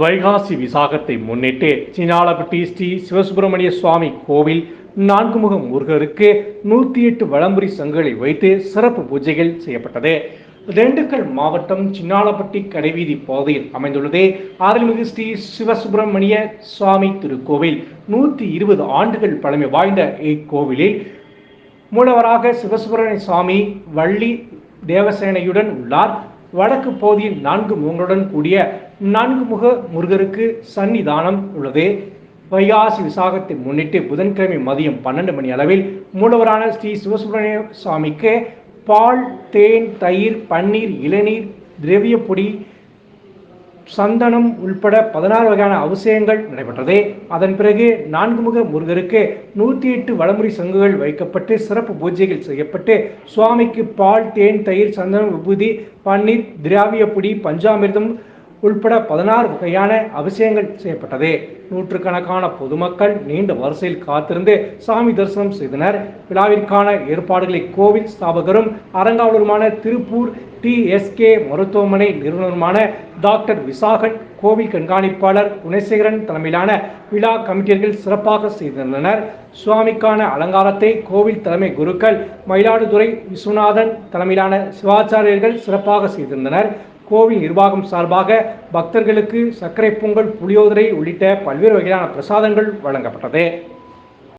வைகாசி விசாகத்தை முன்னிட்டு சின்னாலப்பட்டி ஸ்ரீ சிவசுப்பிரமணிய சுவாமி கோவில் நான்கு முருகருக்கு நூற்றி எட்டு வளம்புரி சங்குகளை வைத்து சிறப்பு பூஜைகள் செய்யப்பட்டது. திண்டுக்கல் மாவட்டம் சின்னாலப்பட்டி கடைவீதி பகுதியில் அமைந்துள்ளது. அருள்மிகு ஸ்ரீ சிவசுப்பிரமணிய சுவாமி திருக்கோவில் நூற்றி இருபது ஆண்டுகள் பழமை வாய்ந்த இக்கோவிலில் மூலவராக சிவசுப்பிரமணிய சுவாமி வள்ளி தேவசேனையுடன் உள்ளார். வடக்கு பகுதியில் நான்கு முகங்களுடன் கூடிய நான்கு முக முருகருக்கு சன்னிதானம் உள்ளது. வைகாசி விசாகத்தை முன்னிட்டு புதன்கிழமை மதியம் பன்னெண்டு மணி அளவில் மூலவரான ஸ்ரீ சிவசுப்பிரமணிய சுவாமிக்கு பால் தேன் தயிர் பன்னீர் இளநீர் திரவிய பொடி சந்தனம் உள்பட பதினாறு வகையான அவசியங்கள் நடைபெற்றது. அதன் பிறகு நான்கு முக முருகருக்கு நூற்றி எட்டு வளமுறை சங்குகள் வைக்கப்பட்டு சிறப்பு பூஜைகள் செய்யப்பட்டு சுவாமிக்கு பால் தேன் தயிர் சந்தனம் விபூதி பன்னீர் திராவிய பொடி பஞ்சாமிர்தம் உள்பட பதினாறு வகையான அபிஷேகங்கள் செய்யப்பட்டது. நூற்றுக்கணக்கான பொதுமக்கள் நீண்ட வரிசையில் காத்திருந்து சாமி தரிசனம் செய்தனர். விழாவிற்கான ஏற்பாடுகளை கோவில் ஸ்தாபகரும் அறங்காவலருமான திருப்பூர் டிஎஸ்கே மருத்துவமனை நிறுவனருமான டாக்டர் விசாகன் கோவில் கண்காணிப்பாளர் குணசேகரன் தலைமையிலான விழா கமிட்டியர்கள் சிறப்பாக செய்திருந்தனர். சுவாமிக்கான அலங்காரத்தை கோவில் தலைமை குருக்கள் மயிலாடுதுறை விஸ்வநாதன் தலைமையிலான சிவாச்சாரியர்கள் சிறப்பாக செய்திருந்தனர். கோவில் நிர்வாகம் சார்பாக பக்தர்களுக்கு சர்க்கரை பொங்கல் புளியோதரை உள்ளிட்ட பல்வேறு வகையான பிரசாதங்கள் வழங்கப்பட்டது.